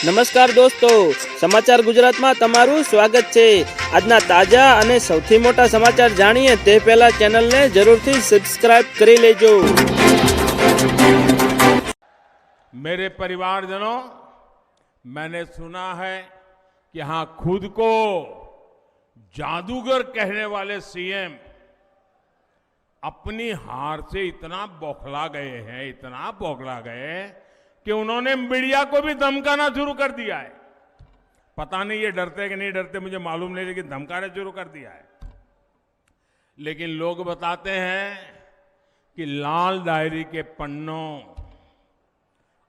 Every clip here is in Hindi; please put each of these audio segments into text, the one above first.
નમસ્કાર દોસ્તો સમાચાર ગુજરાતમાં તમારું સ્વાગત છે આજના તાજા અને સૌથી મોટા સમાચાર જાણીએ તે પહેલા ચેનલને જરૂરથી સબસ્ક્રાઇબ કરી લેજો मेरे परिवारजनों मैंने सुना है कि यहां खुद को जादूगर कहने वाले सीएम अपनी हार से इतना बौखला गए हैं इतना बौखला गए कि उन्होंने मीडिया को भी धमकाना शुरू कर दिया है। पता नहीं ये डरते कि नहीं डरते, मुझे मालूम नहीं, लेकिन धमकाना शुरू कर दिया है। लेकिन लोग बताते हैं कि लाल डायरी के पन्नों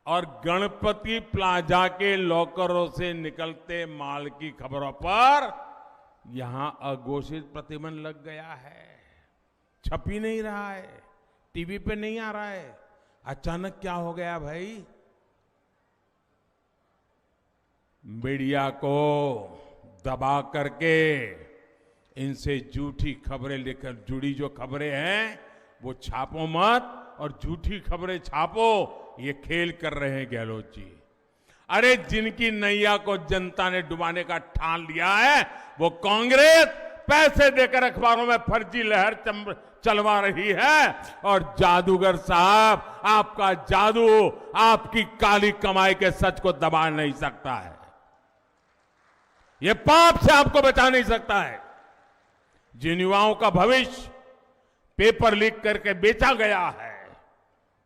और गणपति प्लाजा के लॉकरों से निकलते माल की खबरों पर यहाँ अघोषित प्रतिबंध लग गया है। छप ही नहीं रहा है, टीवी पे नहीं आ रहा है। अचानक क्या हो गया भाई? मीडिया को दबा करके इनसे झूठी खबरें लेकर, जुड़ी जो खबरें हैं, वो छापो मत और झूठी खबरें छापो। ये खेल कर रहे हैं गहलोत जी। अरे जिनकी नैया को जनता ने डुबाने का ठान लिया है, वो कांग्रेस पैसे देकर अखबारों में फर्जी लहर चलवा रही है। और जादूगर साहब, आपका जादू आपकी काली कमाई के सच को दबा नहीं सकता है। ये पाप से आपको बचा नहीं सकता है जिन युवाओं का भविष्य पेपर लीक करके बेचा गया है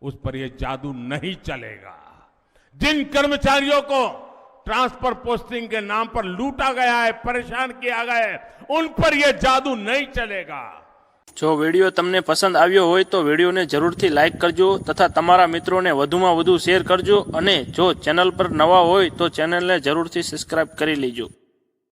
उस पर यह जादू नहीं चलेगा जिन कर्मचारियों को ट्रांसफर पोस्टिंग के नाम पर लूटा गया है परेशान किया गया है उन पर यह जादू नहीं चलेगा જો વિડીયો તમને પસંદ આવ્યો હોય તો વિડીયોને જરૂરથી લાઈક કરજો તથા તમારા મિત્રોને વધુમાં વધુ શેર કરજો અને જો ચેનલ પર નવા હોય તો ચેનલને જરૂરથી સબસ્ક્રાઇબ કરી લેજો